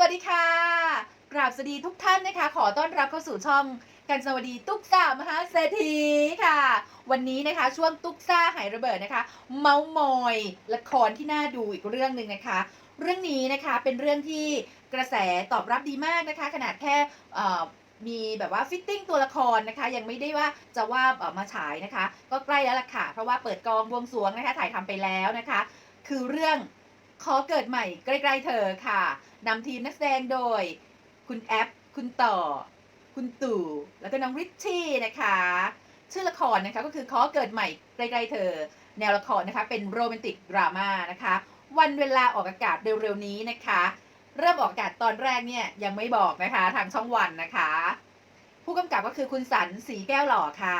สวัสดีค่ะ กราบสวัสดีทุกท่านนะคะ ขอต้อนรับเข้าสู่ช่องกันสวัสดีตุ๊กซ่ามหาเศรษฐีค่ะ วันนี้นะคะช่วงตุ๊กซ่าหายระเบิดนะคะ เมาส์มอย ละครที่น่าดูอีกเรื่องหนึ่งนะคะ เรื่องนี้นะคะเป็นเรื่องที่กระแสตอบรับดีมากนะคะ ขนาดแค่อ่อมีแบบว่าฟิตติ้งตัวละครนะคะ ยังไม่ได้ว่าจะว่าเอ่อมาฉายนะคะ ก็ใกล้แล้วล่ะค่ะ เพราะว่าเปิดกองบวงสรวงนะคะถ่ายทำไปแล้วนะคะ คือเรื่อง ขอเกิดใหม่ใกล้ๆเธอค่ะนำทีมนักแสดงโดย คุณแอป คุณต่อ คุณตู่ แล้วก็น้องริชชี่นะคะ ชื่อละครนะคะก็คือขอเกิดใหม่ใกล้ๆเธอ แนวละครนะคะเป็นโรแมนติกดราม่านะคะ วันเวลาออกอากาศเร็วๆนี้นะคะ เริ่มออกอากาศตอนแรกเนี่ยยังไม่บอกนะคะทางช่องวันนะคะ ผู้กำกับก็คือคุณสันสีแก้วหล่อค่ะ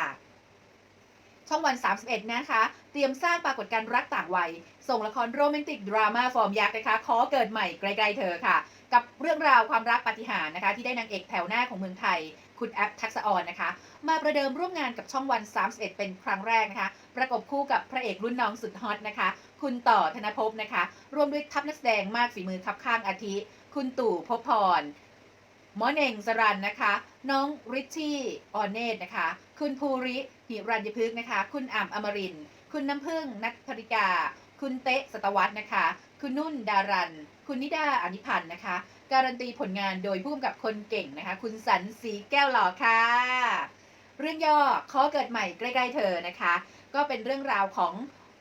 ช่องวัน 31 นะคะ เตรียมสร้างปรากฏการณ์รักต่างวัย ส่งละครโรแมนติกดราม่าฟอร์มยักษ์นะคะ ขอเกิดใหม่ใกล้ๆเธอค่ะ กับเรื่องราวความรักปฏิหารนะคะ ที่ได้นางเอกแถวหน้าของเมืองไทย คุณแอปทักษออนนะคะ มาประเดิมร่วมงานกับช่องวัน 31 เป็นครั้งแรกนะคะ ประกบคู่กับพระเอกรุ่นน้องสุดฮอตนะคะ คุณต่อธนภพนะคะ รวมด้วยทัพนักแสดงมากฝีมือคับข้างอาทิ คุณตู่ภพพรหมอเน่งสรันนะคะ น้องริชชี่ออนเนตนะคะ คุณภูริหิรัญยพฤกษ์นะคะ คุณอ่ำอมริน คุณน้ำพึ่งนัทธริกา คุณเตะสตวัตนะคะ คุณนุ่นดารัน คุณนิดาอนิพันธ์นะคะ การันตีผลงานโดยผู้กำกับคนเก่งนะคะ คุณสันสีแก้วหล่อค่ะ เรื่องย่อขอเกิดใหม่ใกล้ๆเธอนะคะ ก็เป็นเรื่องราวของ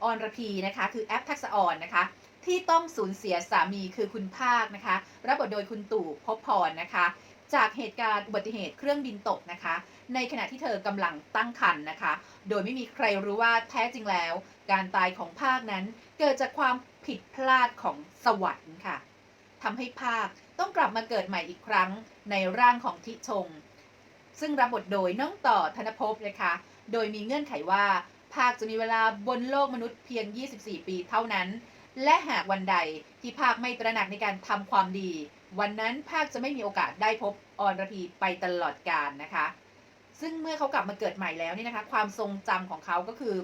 ออนรพีนะคะ คือแอปทักษออนนะคะที่ต้องสูญเสียสามีคือคุณภาคนะคะ รับบทโดยคุณตู่ภพพรนะคะ จากเหตุการณ์อุบัติเหตุเครื่องบินตกนะคะ ในขณะที่เธอกำลังตั้งครรภ์นะคะ โดยไม่มีใครรู้ว่าแท้จริงแล้ว การตายของภาคนั้นเกิดจากความผิดพลาดของสวรรค์ค่ะทำให้ภาคต้องกลับมาเกิดใหม่อีกครั้งในร่างของทิชง ซึ่งรับบทโดยน้องต่อธนภพนะคะ โดยมีเงื่อนไขว่า ภาคจะมีเวลาบนโลกมนุษย์เพียง 24 ปีเท่านั้น และหากวันใดที่ภาคไม่ตระหนักในการทำความดี วันนั้นภาคจะไม่มีโอกาสได้พบออนรพีไปตลอดกาลนะคะ ซึ่งเมื่อเขากลับมาเกิดใหม่แล้วนี่นะคะ ความทรงจำของเขาก็คือ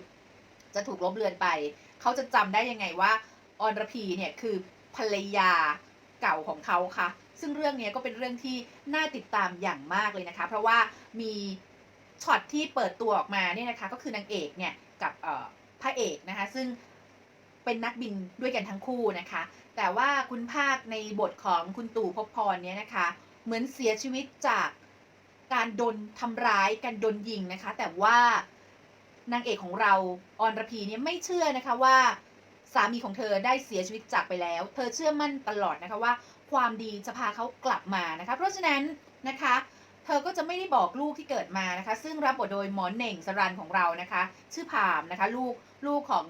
จะถูกลบเลือนไป เขาจะจำได้ยังไงว่าออนรพีเนี่ยคือภรรยาเก่าของเขาค่ะ ซึ่งเรื่องนี้ก็เป็นเรื่องที่น่าติดตามอย่างมากเลยนะคะ เพราะว่ามีช็อตที่เปิดตัวออกมาเนี่ยนะคะ ก็คือนางเอกเนี่ยกับพระเอกนะคะ ซึ่ง เป็นนักบินด้วยกันทั้งคู่นะคะ แต่ว่าคุณภาคในบทของคุณตู่ภพพรเนี่ยนะคะ เหมือนเสียชีวิตจากการโดนทำร้ายการโดนยิงนะคะ แต่ว่านางเอกของเราออนรพีเนี่ยไม่เชื่อนะคะว่าสามีของเธอได้เสียชีวิตจากไปแล้ว เธอเชื่อมั่นตลอดนะคะว่า ความดีจะพาเขากลับมานะคะ เพราะฉะนั้นนะคะ เธอก็จะไม่ได้บอกลูกที่เกิดมานะคะ ซึ่งรับบทโดยหมอเหน่งสรันของเรานะคะ ชื่อพามนะคะ ลูกลูกของ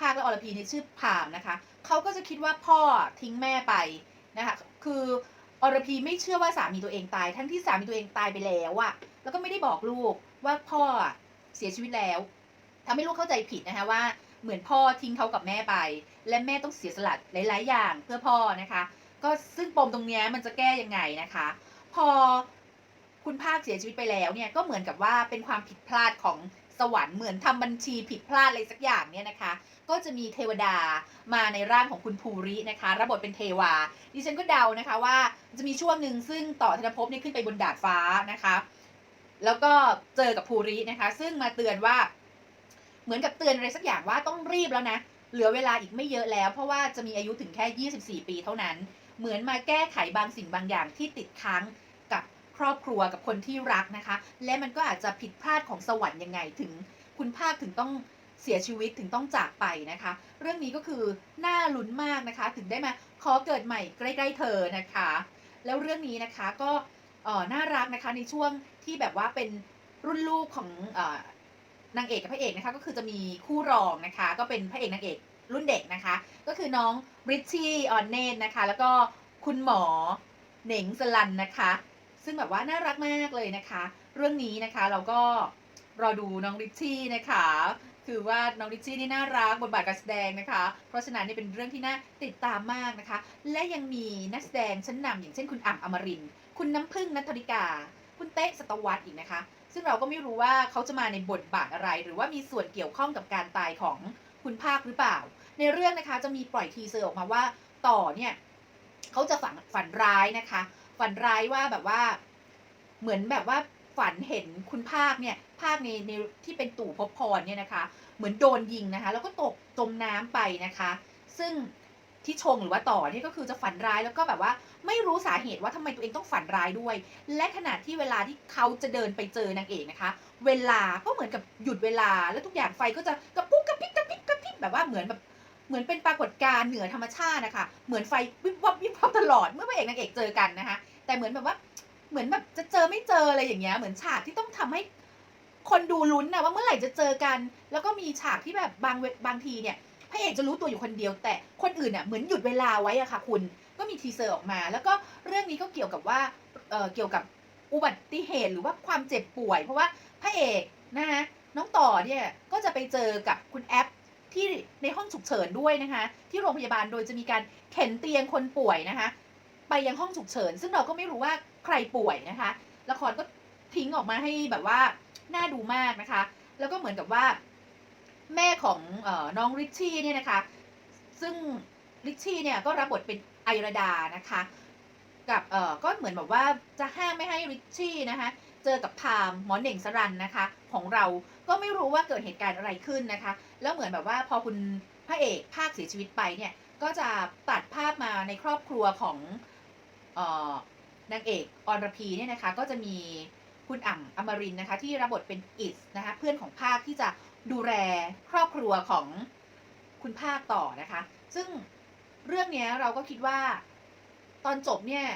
ภาคและอรพีนี่ชื่อพามนะคะเขาก็จะคิดว่าพ่อทิ้งแม่ไปนะคะคืออรพีไม่เชื่อว่าสามีตัวเองตาย ทั้งที่สามีตัวเองตายไปแล้วอะแล้วก็ไม่ได้บอกลูกว่าพ่อเสียชีวิตแล้วทำให้ลูกเข้าใจผิดนะคะว่าเหมือนพ่อทิ้งเขากับแม่ไป และแม่ต้องเสียสละหลาย ๆ อย่างเพื่อพ่อนะคะ ก็ซึ่งปมตรงนี้มันจะแก้ยังไงนะคะ พอคุณภาคเสียชีวิตไปแล้วเนี่ยก็เหมือนกับว่าเป็นความผิดพลาดของ สวรรค์เหมือนทำบัญชีผิดพลาดอะไรสักอย่างเนี่ยนะคะ ก็จะมีเทวดามาในร่างของคุณภูรินะคะ รับบทเป็นเทวา ดิฉันก็เดานะคะว่าจะมีช่วงหนึ่งซึ่งต่อธนภพเนี่ยขึ้นไปบนดาดฟ้านะคะ แล้วก็เจอกับภูรินะคะ ซึ่งมาเตือนว่า เหมือนกับเตือนอะไรสักอย่างว่าต้องรีบแล้วนะเหลือเวลาอีกไม่เยอะแล้ว เพราะว่าจะมีอายุถึงแค่ 24 ปีเท่านั้น เหมือนมาแก้ไขบางสิ่งบางอย่างที่ติดค้าง ครอบครัวกับคนที่รักนะคะ และมันก็อาจจะผิดพลาดของสวรรค์ยังไงถึง คุณภาคถึงต้องเสียชีวิตถึงต้องจากไปนะคะ เรื่องนี้ก็คือน่าลุ้นมากนะคะ ถึงได้มาขอเกิดใหม่ใกล้ๆเธอนะคะ แล้วเรื่องนี้นะคะก็น่ารักนะคะในช่วงที่แบบว่าเป็นรุ่นลูกของออนางเอกกับพระเอกนะคะก็คือจะมีคู่รองนะคะ ก็เป็นพระเอกนางเอกรุ่นเด็กนะคะ ก็คือน้องบริชชี่ออนเนตนะคะ แล้วก็คุณหมอเหน่งสลันนะคะ ซึ่งแบบว่าน่ารักมากเลยนะคะ เรื่องนี้นะคะเราก็รอดูน้องริชชี่นะคะ คือว่าน้องริชชี่นี่น่ารักบทบาทการแสดงนะคะ เพราะฉะนั้นนี่เป็นเรื่องที่น่าติดตามมากนะคะ และยังมีนักแสดงชั้นนำอย่างเช่นคุณอ่ำอมริน คุณน้ำพึ่งนัทธริกา คุณเต๊ะสตวัตอีกนะคะ ซึ่งเราก็ไม่รู้ว่าเขาจะมาในบทบาทอะไร หรือว่ามีส่วนเกี่ยวข้องกับการตายของคุณภาคหรือเปล่า ในเรื่องนะคะจะมีปล่อยทีเซอร์ออกมาว่าต่อเนี่ยเขาจะฝันฝันร้ายนะคะ ฝันร้ายว่าแบบว่า เหมือนแบบว่าฝันเห็นคุณภาคเนี่ย ภาคในในที่เป็นตู่พบพรเนี่ยนะคะ เหมือนโดนยิงนะคะ แล้วก็ตกจมน้ำไปนะคะ ซึ่งที่ชงหรือว่าต่อนี่ก็คือจะฝันร้ายแล้วก็แบบว่า ไม่รู้สาเหตุว่าทำไมตัวเองต้องฝันร้ายด้วย และขณะที่เวลาที่เขาจะเดินไปเจอนางเอกนะคะ เวลาก็เหมือนกับหยุดเวลาแล้วทุกอย่างไฟก็จะกระปุกกระพริบกระพริบกระพริบแบบว่าเหมือนแบบเหมือนเป็นปรากฏการณ์เหนือธรรมชาตินะคะ เหมือนไฟวิบวับวิบวับตลอดเมื่อพระเอกนางเอกเจอกันนะคะ แต่เหมือนแบบว่า เหมือนแบบจะเจอไม่เจออะไรอย่างเงี้ย เหมือนฉากที่ต้องทำให้คนดูลุ้นนะว่าเมื่อไหร่จะเจอกัน แล้วก็มีฉากที่แบบบางเวบางทีเนี่ยพระเอกจะรู้ตัวอยู่คนเดียว แต่คนอื่นอะเหมือนหยุดเวลาไว้อะค่ะคุณก็มีทีเซอร์ออกมา แล้วก็เรื่องนี้ก็เกี่ยวกับว่าเอ่อเกี่ยวกับอุบัติเหตุหรือว่าความเจ็บป่วย เพราะว่าพระเอกนะคะน้องต่อเนี่ยก็จะไปเจอกับคุณแอปที่ในห้องฉุกเฉินด้วยนะคะ ที่โรงพยาบาลโดยจะมีการเข็นเตียงคนป่วยนะคะ ไปยังห้องฉุกเฉิน ซึ่งเราก็ไม่รู้ว่าใครป่วยนะคะ ละครก็ทิ้งออกมาให้แบบว่าน่าดูมากนะคะ แล้วก็เหมือนกับว่า แม่ของออน้องริชชี่เนี่ยนะคะ ซึ่งริชชี่เนี่ยก็รับบทเป็นไอราดานะคะ กับเออก็เหมือนแบบว่าจะห้ามไม่ให้ริชชี่นะคะเจอกับพามหมอเหน่งสรันนะคะ ของเราก็ไม่รู้ว่าเกิดเหตุการณ์อะไรขึ้นนะคะ แล้วเหมือนแบบว่าพอคุณพระเอกภาคเสียชีวิตไปเนี่ยก็จะตัดภาพมาในครอบครัวของ นางเอกอรพีเนี่ยนะคะก็จะมีคุณอ่ำอมรินนะคะที่รับบทเป็นอิสนะคะเพื่อนของภาคที่จะดูแลครอบครัวของคุณภาคต่อนะคะ ซึ่งเรื่องนี้เราก็คิดว่าตอนจบเนี่ย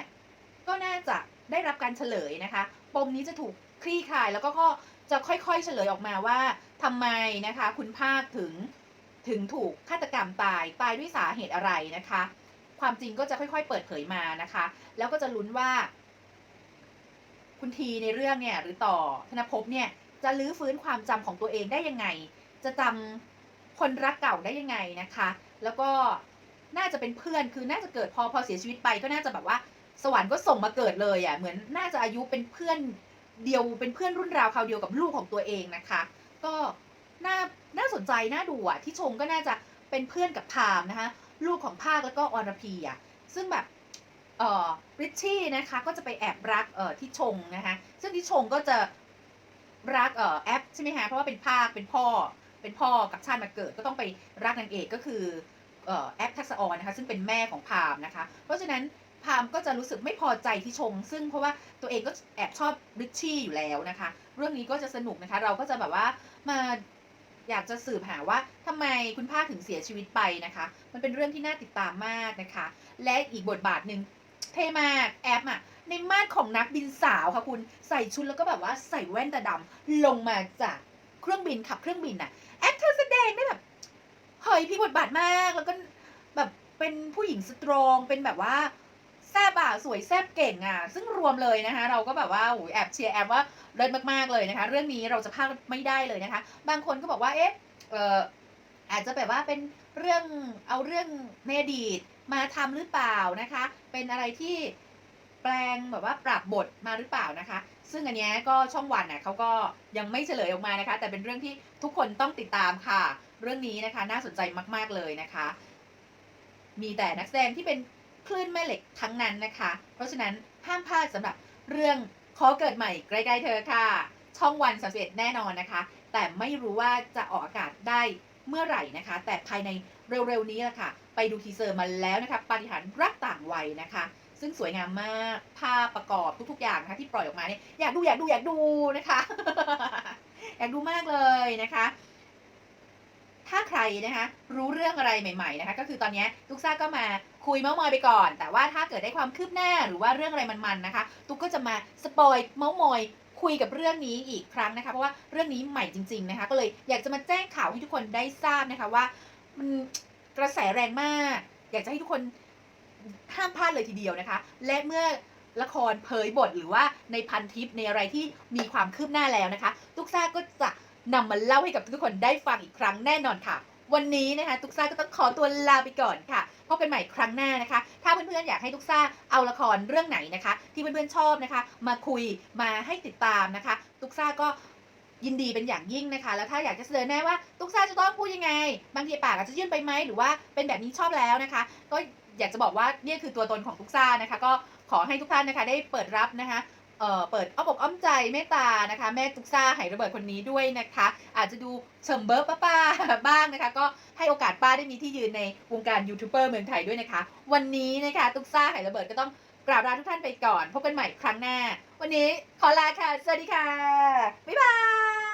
ก็น่าจะได้รับการเฉลยนะคะปมนี้จะถูกคลี่คลายแล้วก็ก็จะค่อยๆเฉลยออกมาว่าทำไมนะคะ คุณภาคถึงถึงถูกฆาตกรรมตายตายด้วยสาเหตุอะไรนะคะ ความจริงก็จะค่อยๆ เปิดเผยมานะคะ แล้วก็จะลุ้นว่า คุณทีในเรื่องเนี่ย หรือต่อธนภพเนี่ย จะลื้อฟื้นความจำของตัวเองได้ยังไง จะจำคนรักเก่าได้ยังไงนะคะ แล้วก็น่าจะเป็นเพื่อนคือน่าจะเกิดพอพอเสียชีวิตไป ก็น่าจะแบบว่าสวรรค์ก็ส่งมาเกิดเลยอะ่ะเหมือนน่าจะอายุเป็นเพื่อนเดียวเป็นเพื่อนรุ่นราวคราวเดียวกับลูกของตัวเองนะคะ ก็น่าน่าสนใจน่าดูอะที่ชงก็น่าจะเป็นเพื่อนกับพามนะคะ ลูกของภาคแล้วก็อรพีอะซึ่งแบบเออริชชี่นะคะก็จะไปแอบรักเออที่ชงนะคะซึ่งที่ชงก็จะรักเออแอปใช่ไหมคะเพราะว่าเป็นภาคเป็นพ่อเป็นพ่อกับชาติมาเกิดก็ต้องไปรักนางเอกก็คือเออแอปทักษออนนะคะซึ่งเป็นแม่ของพามนะคะ เพราะฉะนั้นพามก็จะรู้สึกไม่พอใจที่ชง ซึ่งเพราะว่าตัวเองก็แอบชอบริชชี่อยู่แล้วนะคะ เรื่องนี้ก็จะสนุกนะคะ เราก็จะแบบว่ามา อยากจะสืบหาว่าทำไมคุณภาคถึงเสียชีวิตไปนะคะ มันเป็นเรื่องที่น่าติดตามมากนะคะ และอีกบทบาทหนึ่งเท่มากแอปอะในมาดของนักบินสาวค่ะคุณใส่ชุดแล้วก็แบบว่าใส่แว่นตาดำลงมาจากเครื่องบินขับเครื่องบินน่ะแอปเธอแสดงได้แบบเฮ้ยพลิกบทบาทมากแล้วก็แบบเป็นผู้หญิงสตรองเป็นแบบว่า แซบอะสวยแซบเก่งอะ ซึ่งรวมเลยนะคะ เราก็แบบว่าโอ้ยแอบเชียร์แอบว่าเลิศมากๆเลยนะคะ เรื่องนี้เราจะพลาดไม่ได้เลยนะคะ บางคนก็บอกว่าเอ๊ะเอออาจจะแบบว่าเป็นเรื่องเอาเรื่องในอดีตมาทำหรือเปล่านะคะ เป็นอะไรที่แปลงแบบว่าปรับบทมาหรือเปล่านะคะ ซึ่งอันนี้ก็ช่องวันน่ะเขาก็ยังไม่เฉลยออกมานะคะ แต่เป็นเรื่องที่ทุกคนต้องติดตามค่ะ เรื่องนี้นะคะ น่าสนใจมาก ๆเลยนะคะ มีแต่นักแสดงที่เป็น คลื่นแม่เหล็กทั้งนั้นนะคะ เพราะฉะนั้นห้ามพลาดสำหรับเรื่องขอเกิดใหม่ใกล้ๆเธอค่ะ ช่องวันสาเแน่นอนนะคะ แต่ไม่รู้ว่าจะออกอากาศได้เมื่อไหร่นะคะ แต่ภายในเร็วๆนี้แหละค่ะ ไปดูทีเซอร์มาแล้วนะคะปาฏิหาริย์รักต่างวัยนะคะ ซึ่งสวยงามมากภาพประกอบทุกๆอย่างนะคะที่ปล่อยออกมาเนี่ยอยากดูอยากดูอยากดูนะคะ อยากดูมากเลยนะคะถ้าใครนะคะรู้เรื่องอะไรใหม่ ๆนะคะ ก็คือตอนนี้ตุ๊กซ่าก็มา คุยเมาส์มอยไปก่อน แต่ว่าถ้าเกิดได้ความคืบหน้าหรือว่าเรื่องอะไรมันๆนะคะ ตุ๊กก็จะมาสปอยเมาส์มอยคุยกับเรื่องนี้อีกครั้งนะคะ เพราะว่าเรื่องนี้ใหม่จริง ๆนะคะ ก็เลยอยากจะมาแจ้งข่าวให้ทุกคนได้ทราบนะคะว่ามันกระแสแรงมาก อยากจะให้ทุกคนห้ามพลาดเลยทีเดียวนะคะ และเมื่อละครเผยบทหรือว่าในพันทิปในอะไรที่มีความคืบหน้าแล้วนะคะ ตุ๊กซ่าก็จะนำมาเล่าให้กับทุกคนได้ฟังอีกครั้งแน่นอนค่ะ วันนี้นะคะตุ๊กซ่าก็ต้องขอตัวลาไปก่อนค่ะพบกันใหม่ครั้งหน้านะคะ ถ้าเพื่อนๆอยากให้ตุ๊กซ่าเอาละครเรื่องไหนนะคะ ที่เพื่อนๆชอบนะคะ มาคุยมาให้ติดตามนะคะ ตุ๊กซ่าก็ยินดีเป็นอย่างยิ่งนะคะ แล้วถ้าอยากจะเสนอแน่ว่าตุ๊กซ่าจะต้องพูดยังไง บางทีปากอาจจะยื่นไปไหมหรือว่าเป็นแบบนี้ชอบแล้วนะคะ ก็อยากจะบอกว่าเนี่ยคือตัวตนของทุกซ่านะคะ ก็ขอให้ทุกท่านนะคะ ได้เปิดรับนะคะ เอ่อเปิดอ้อมอกอ้อมใจเมตตานะคะ แม่ตุกซ่าไหระเบิดคนนี้ด้วยนะคะ อาจจะดูเฉิมเบิร์ป้าป้าๆบ้างนะคะ ก็ให้โอกาสป้าได้มีที่ยืนในวงการยูทูบเบอร์เมืองไทยด้วยนะคะ วันนี้นะคะตุกซ่าไหระเบิดก็ต้องกราบลาทุกท่านไปก่อน พบกันใหม่ครั้งหน้า วันนี้ขอลาค่ะ สวัสดีค่ะ บ๊ายบาย